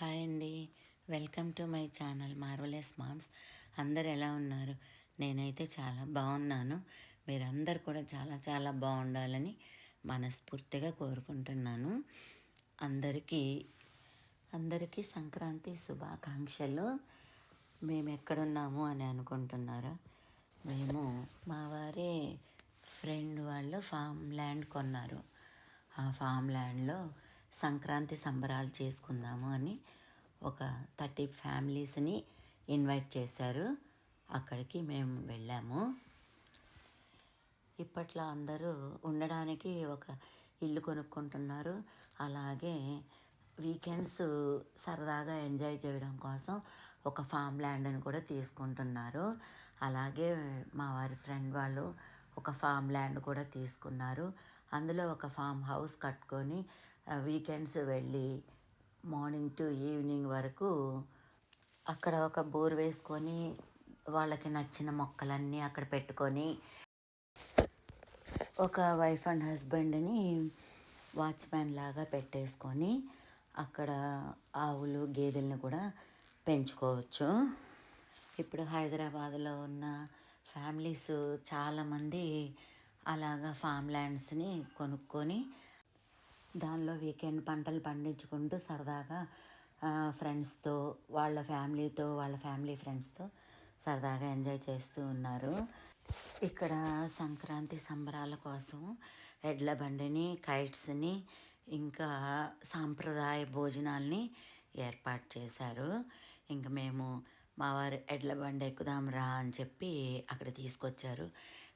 Hi అండి. Welcome to my channel marvellous moms. అందరు ఎలా ఉన్నారు? నేనైతే చాలా బాగున్నాను. మీరందరు కూడా చాలా చాలా బాగుండాలని మనస్ఫూర్తిగా కోరుకుంటున్నాను. అందరికీ అందరికీ సంక్రాంతి శుభాకాంక్షలు. మేము ఎక్కడున్నాము అని అనుకుంటున్నారా? మేము మా వారి ఫ్రెండ్ వాళ్ళు ఫామ్ ల్యాండ్ కొన్నారు. ఆ ఫామ్ ల్యాండ్లో సంక్రాంతి సంబరాలు చేసుకుందాము అని ఒక థర్టీ ఫ్యామిలీస్ని ఇన్వైట్ చేశారు. అక్కడికి మేము వెళ్ళాము. ఇప్పట్లో అందరూ ఉండడానికి ఒక ఇల్లు కొనుక్కుంటున్నారు. అలాగే వీకెండ్స్ సరదాగా ఎంజాయ్ చేయడం కోసం ఒక ఫామ్ ల్యాండ్ని కూడా తీసుకుంటున్నారు. అలాగే మా వారి ఫ్రెండ్ వాళ్ళు ఒక ఫామ్ ల్యాండ్ కూడా తీసుకున్నారు. అందులో ఒక ఫామ్ హౌస్ కట్టుకొని వీకెండ్స్ వెళ్ళి మార్నింగ్ టు ఈవినింగ్ వరకు అక్కడ ఒక బోర్ వేసుకొని వాళ్ళకి నచ్చిన మొక్కలన్నీ అక్కడ పెట్టుకొని ఒక వైఫ్ అండ్ హస్బెండ్ని వాచ్మ్యాన్ లాగా పెట్టేసుకొని అక్కడ ఆవులు గేదెలను కూడా పెంచుకోవచ్చు. ఇప్పుడు హైదరాబాద్లో ఉన్న ఫ్యామిలీస్ చాలామంది అలాగా ఫామ్ ల్యాండ్స్ని కొనుక్కొని దానిలో వీకెండ్ పంటలు పండించుకుంటూ సరదాగా ఫ్రెండ్స్తో వాళ్ళ ఫ్యామిలీతో వాళ్ళ ఫ్యామిలీ ఫ్రెండ్స్తో సరదాగా ఎంజాయ్ చేస్తూ ఉన్నారు. ఇక్కడ సంక్రాంతి సంబరాల కోసం ఎడ్ల బండిని కైట్స్ని ఇంకా సాంప్రదాయ భోజనాల్ని ఏర్పాటు చేశారు. ఇంకా మేము మా వారు ఎడ్ల బండి ఎక్కుదాం రా అని చెప్పి అక్కడ తీసుకొచ్చారు.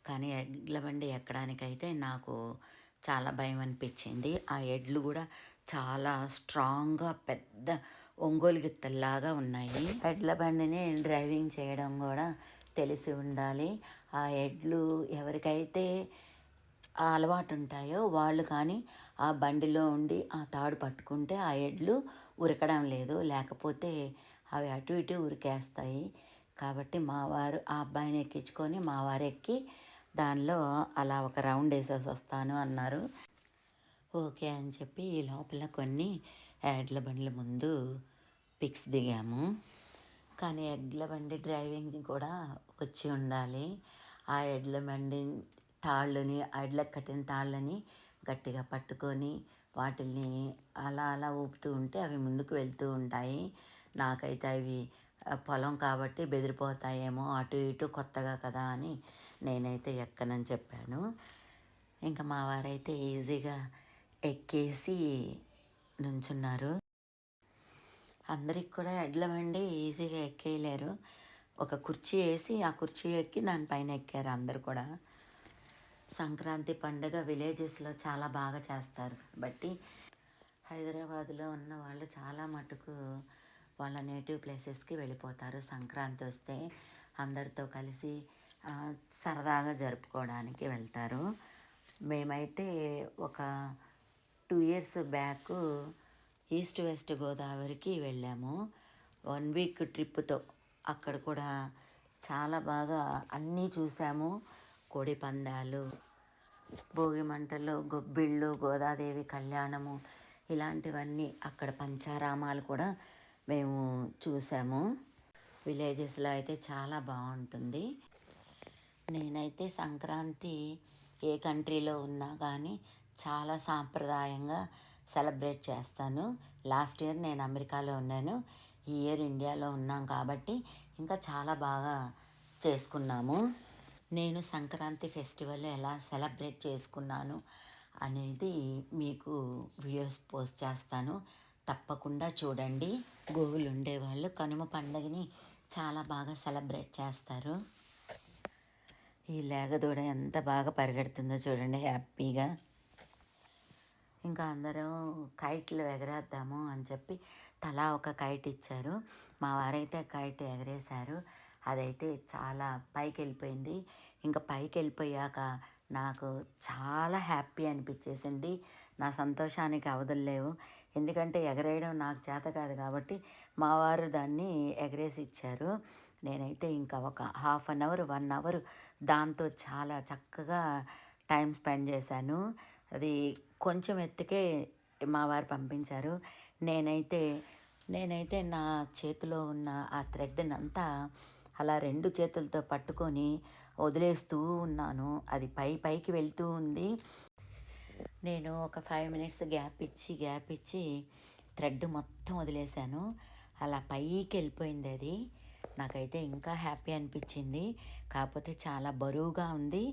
కానీ ఎడ్ల బండి ఎక్కడానికైతే నాకు చాలా భయం అనిపించింది. ఆ ఎడ్లు కూడా చాలా స్ట్రాంగ్గా పెద్ద ఒంగోలు గిత్తల్లాగా ఉన్నాయి. ఎడ్ల బండిని డ్రైవింగ్ చేయడం కూడా తెలిసి ఉండాలి. ఆ ఎడ్లు ఎవరికైతే అలవాటు ఉంటాయో వాళ్ళు కానీ ఆ బండిలో ఉండి ఆ తాడు పట్టుకుంటే ఆ ఎడ్లు ఉరకడం లేదు. లేకపోతే అవి అటు ఇటు ఉరికేస్తాయి. కాబట్టి మా వారు ఆ అబ్బాయిని ఎక్కించుకొని మా వారు ఎక్కి దానిలో అలా ఒక రౌండ్ వేసేసి వస్తాను అన్నారు. ఓకే అని చెప్పి ఈ లోపల కొన్ని ఎడ్ల బండ్ల ముందు పిక్స్ దిగాము. కానీ ఎడ్ల బండి డ్రైవింగ్ కూడా వచ్చి ఉండాలి. ఆ ఎడ్ల బండి తాళ్ళని ఎడ్లకు కట్టిన తాళ్ళని గట్టిగా పట్టుకొని వాటిని అలా అలా ఊపుతూ ఉంటే అవి ముందుకు వెళ్తూ ఉంటాయి. నాకైతే అవి పొలం కాబట్టి బెదిరిపోతాయేమో అటు ఇటు కొత్తగా కదా అని నేనైతే ఎక్కనని చెప్పాను. ఇంకా మా వారైతే ఈజీగా ఎక్కేసి నుంచున్నారు. అందరికి కూడా ఎడ్ల బండి ఈజీగా ఎక్కేయలేరు. ఒక కుర్చీ వేసి ఆ కుర్చీ ఎక్కి దానిపైన ఎక్కారు అందరు కూడా. సంక్రాంతి పండుగ విలేజెస్లో చాలా బాగా చేస్తారు. బట్టి హైదరాబాద్లో ఉన్న వాళ్ళు చాలా మటుకు వాళ్ళ నేటివ్ ప్లేసెస్కి వెళ్ళిపోతారు. సంక్రాంతి వస్తే అందరితో కలిసి సరదాగా జరుపుకోవడానికి వెళ్తారు. మేమైతే ఒక two years back east west గోదావరికి వెళ్ళాము. వన్ వీక్ ట్రిప్తో అక్కడ కూడా చాలా బాగా అన్నీ చూసాము. కోడి పందాలు భోగి మంటలు గొబ్బిళ్ళు గోదాదేవి కళ్యాణము ఇలాంటివన్నీ అక్కడ పంచారామాలు కూడా మేము చూసాము. విలేజెస్లో అయితే చాలా బాగుంటుంది. నేనైతే సంక్రాంతి ఏ కంట్రీలో ఉన్నా కానీ చాలా సాంప్రదాయంగా సెలబ్రేట్ చేస్తాను. లాస్ట్ ఇయర్ నేను అమెరికాలో ఉన్నాను. ఈ ఇయర్ ఇండియాలో ఉన్నాం కాబట్టి ఇంకా చాలా బాగా చేసుకున్నాము. నేను సంక్రాంతి ఫెస్టివల్ ఎలా సెలబ్రేట్ చేసుకున్నాను అనేది మీకు వీడియోస్ పోస్ట్ చేస్తాను. తప్పకుండా చూడండి. గోవులు ఉండేవాళ్ళు కనుమ పండుగని చాలా బాగా సెలబ్రేట్ చేస్తారు. ఈ లేగదూడ ఎంత బాగా పరిగెడుతుందో చూడండి హ్యాపీగా. ఇంకా అందరం కైట్లు ఎగరేద్దాము అని చెప్పి తలా ఒక కైట్ ఇచ్చారు. మా వారైతే కైట్ ఎగరేశారు. అదైతే చాలా పైకి వెళ్ళిపోయింది ఇంకా పైకి వెళ్ళిపోయాక నాకు చాలా హ్యాపీ అనిపించేసింది. నా సంతోషానికి అవధులు ఎందుకంటే ఎగరేయడం నాకు చేత కాదు కాబట్టి మా వారు దాన్ని ఎగరేసి ఇచ్చారు. నేనైతే ఇంకా ఒక half an hour one hour దాంతో చాలా చక్కగా టైం స్పెండ్ చేశాను. అది కొంచెం ఎత్తుకే మా వారు పంపించారు. నేనైతే నేనైతే నా చేతిలో ఉన్న ఆ థ్రెడ్ని అంతా అలా రెండు చేతులతో పట్టుకొని వదిలేస్తూ ఉన్నాను. అది పై పైకి వెళ్తూ ఉంది. నేను ఒక ఫైవ్ మినిట్స్ గ్యాప్ ఇచ్చి గ్యాప్ ఇచ్చి థ్రెడ్ మొత్తం వదిలేశాను. అలా పైకి వెళ్ళిపోయింది అది. నాకైతే ఇంకా హ్యాపీ అనిపించింది. కాకపోతే చాలా బరువుగా ఉంది.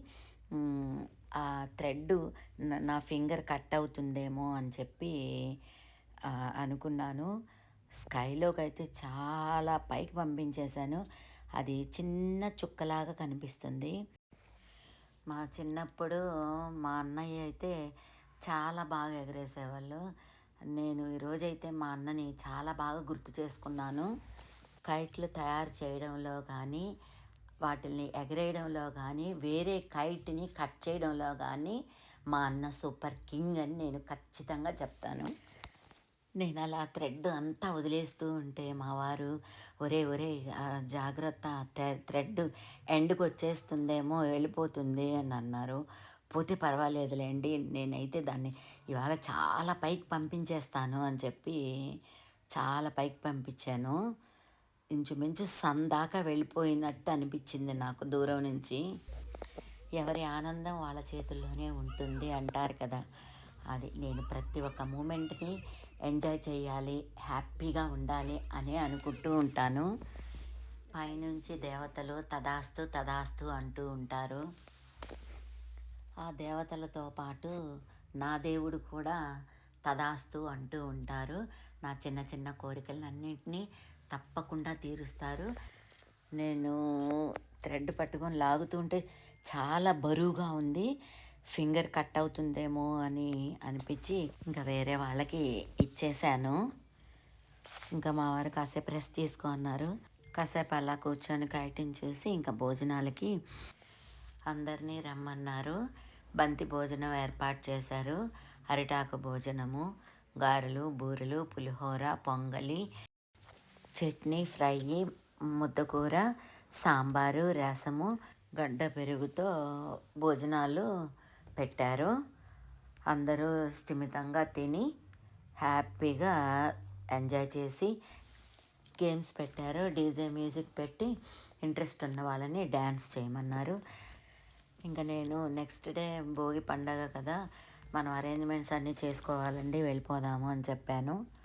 ఆ థ్రెడ్ నా ఫింగర్ కట్ అవుతుందేమో అని చెప్పి అనుకున్నాను. స్కైలోకి అయితే చాలా పైకి పంపించేశాను. అది చిన్న చుక్కలాగా కనిపిస్తుంది. మా చిన్నప్పుడు మా అన్నయ్య అయితే చాలా బాగా ఎగరేసేవాళ్ళు. నేను ఈరోజైతే మా అన్నని చాలా బాగా గుర్తు చేసుకున్నాను. కైట్లు తయారు చేయడంలో కానీ వాటిని ఎగరేయడంలో కానీ వేరే కైట్ని కట్ చేయడంలో కానీ మా అన్న సూపర్ కింగ్ అని నేను ఖచ్చితంగా చెప్తాను. నేను అలా థ్రెడ్ అంతా వదిలేస్తూ ఉంటే మా వారు ఒరే ఒరే జాగ్రత్త థ్రెడ్ ఎండ్కి వచ్చేస్తుందేమో వెళ్ళిపోతుంది అని అన్నారు. పోతే పర్వాలేదులేండి నేనైతే దాన్ని ఇవాళ చాలా పైకి పంపించేస్తాను అని చెప్పి చాలా పైకి పంపించాను. ఇంచుమించు సందాకా వెళ్ళిపోయినట్టు అనిపించింది నాకు దూరం నుంచి. ఎవరి ఆనందం వాళ్ళ చేతుల్లోనే ఉంటుంది అంటారు కదా. అది నేను ప్రతి ఒక్క మూమెంట్ని ఎంజాయ్ చేయాలి హ్యాపీగా ఉండాలి అని అనుకుంటూ ఉంటాను. పైనుంచి దేవతలు తదాస్తు తదాస్తు అంటూ ఉంటారు. ఆ దేవతలతో పాటు నా దేవుడు కూడా తదాస్తు అంటూ ఉంటారు. నా చిన్న చిన్న కోరికలన్నింటినీ తప్పకుండా తీరుస్తారు. నేను థ్రెడ్ పట్టుకొని లాగుతుంటే చాలా బరువుగా ఉంది. ఫింగర్ కట్ అవుతుందేమో అని అనిపించి ఇంకా వేరే వాళ్ళకి ఇచ్చేసాను ఇంకా మా వారు కాసేపు రెస్ట్ తీసుకో అన్నారు. కాసేపు అలా కూర్చొని కైటింగ్ చూసి ఇంకా భోజనాలకి అందరినీ రమ్మన్నారు. బంతి భోజనం ఏర్పాటు చేశారు. అరిటాకు భోజనము గారెలు బూరెలు పులిహోర పొంగలి చట్నీ ఫ్రై ముద్దకూర సాంబారు రసము గడ్డ పెరుగుతో భోజనాలు పెట్టారు. అందరూ స్థిమితంగా తిని హ్యాపీగా ఎంజాయ్ చేసి గేమ్స్ పెట్టారు. డీజే మ్యూజిక్ పెట్టి ఇంట్రెస్ట్ ఉన్న వాళ్ళని డ్యాన్స్ చేయమన్నారు. ఇంకా నేను నెక్స్ట్ డే భోగి పండగ కదా మనం అరేంజ్మెంట్స్ అన్నీ చేసుకోవాలండి వెళ్ళిపోదాము అని చెప్పాను.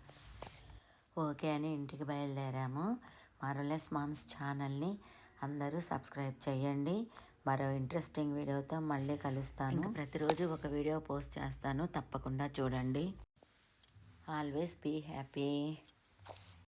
ఓకే అని ఇంటికి బయలుదేరాము. మరోలెస్ మామ్స్ ఛానల్ని అందరూ సబ్స్క్రైబ్ చేయండి. మరో ఇంట్రెస్టింగ్ వీడియోతో మళ్ళీ కలుస్తాను. ప్రతిరోజు ఒక వీడియో పోస్ట్ చేస్తాను. తప్పకుండా చూడండి. Always be happy